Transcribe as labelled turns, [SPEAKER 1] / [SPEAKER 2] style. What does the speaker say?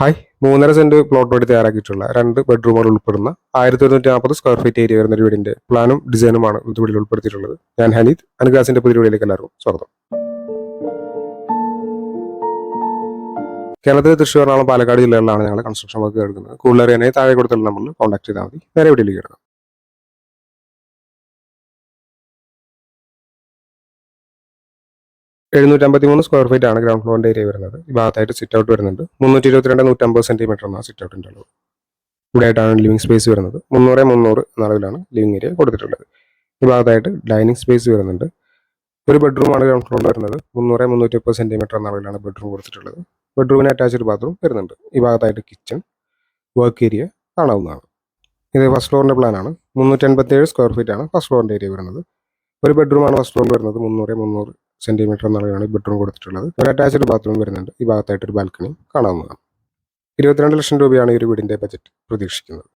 [SPEAKER 1] Hi. മൂന്നര saint plot വേണ്ടി തയ്യാറാക്കിയിട്ടുള്ള രണ്ട് ബെഡ്റൂമുകൾ ഉൾപ്പെടുന്ന ആയിരത്തി ഒരുന്നൂറ്റി നാൽപ്പത് സ്ക്വയർ ഫീറ്റ് ഏരിയ വരുന്ന ഒരു വീടിന്റെ പ്ലാനും ഡിസൈനുമാണ് ഇത് വീടിൽ ഉൾപ്പെടുത്തിയിട്ടുള്ളത്. ഞാൻ ഹനീത് അനുഗ്രാസിന്റെ പുതിയ വീടിലേക്ക് എല്ലാവർക്കും സ്വാഗതം. കേരളത്തിലെ തൃശ്ശൂർ എറണാകുളം പാലക്കാട് ജില്ലകളിലാണ് ഞങ്ങൾ കൺസ്ട്രക്ഷൻ വർക്ക് എടുക്കുന്നത്. കൂടുതൽ അറിയാനായി താഴെ കൊടുത്തുള്ള നമ്പറിൽ കോൺടാക്ട് ചെയ്താൽ മതി. നേരെ വീട്ടിലേക്ക് കിടക്കാം എഴുന്നൂറ്റമ്പത്തി മൂന്ന് സ്ക്വയർ ഫീറ്റ് ആണ് ഗ്രൗണ്ട് ഫ്ലോറിന്റെ ഏരിയ വരുന്നത്. ഈ ഭാഗത്തായിട്ട് സിറ്റ് ഔട്ട് വരുന്നുണ്ട്. മുന്നൂറ്റി ഇരുപത്തിരണ്ട് നൂറ്റമ്പത് സെന്റിമീറ്റർ ആണ് സിറ്റ് ഔട്ടിന്റെ അളവ്. ഇവിടെ ആയിട്ടാണ് ലിവിംഗ് സ്പേസ് വരുന്നത്. മുന്നൂറ് മുന്നൂറ് അളവിലാണ് ലിവിംഗ് ഏരിയ കൊടുത്തിട്ടുള്ളത്. ഈ ഭാഗത്തായിട്ട് ഡൈനിങ് സ്പേസ് വരുന്നുണ്ട്. ഒരു ബെഡ്റൂമാണ് ഗ്രൗണ്ട് ഫ്ലോറിൽ വരുന്നത്. മുന്നൂറ് മുന്നൂറ്റി മുപ്പത് സെന്റിമീറ്റർ എന്ന അളവിലാണ് ബെഡ്റൂം കൊടുത്തിട്ടുള്ളത്. ബെഡ്റൂമിന് അറ്റാച്ച്ഡ് ബാത്റൂം വരുന്നുണ്ട്. ഈ ഭാഗത്തായിട്ട് കിച്ചൺ വർക്ക് ഏരിയ കാണാവുന്നതാണ്. ഇത് ഫസ്റ്റ് ഫ്ലോറിന്റെ പ്ലാനാണ് മുന്നൂറ്റി അൻപത്തി ഏഴ് സ്ക്വയർ ഫീറ്റ് ആണ് ഫസ്റ്റ് ഫ്ലോറിന്റെ ഏരിയ വരുന്നത്. ഒരു ബെഡ്റൂമാണ് ഫസ്റ്റ് റൂം വരുന്നത്. മുന്നൂറ് മുന്നൂറ് സെന്റിമീറ്റർ എന്നുള്ളതാണ് ഈ ബെഡ്റൂം കൊടുത്തിട്ടുള്ളത്. ഒരു അറ്റാച്ച്ഡ് ബാത്റൂം വരുന്നുണ്ട്. ഈ ഭാഗത്തായിട്ട് ഒരു ബാൽക്കണി കാണാവുന്നതാണ്. ഇരുപത്തിരണ്ട് ലക്ഷം രൂപയാണ് ഈ ഒരു വീടിന്റെ ബജറ്റ് പ്രതീക്ഷിക്കുന്നത്.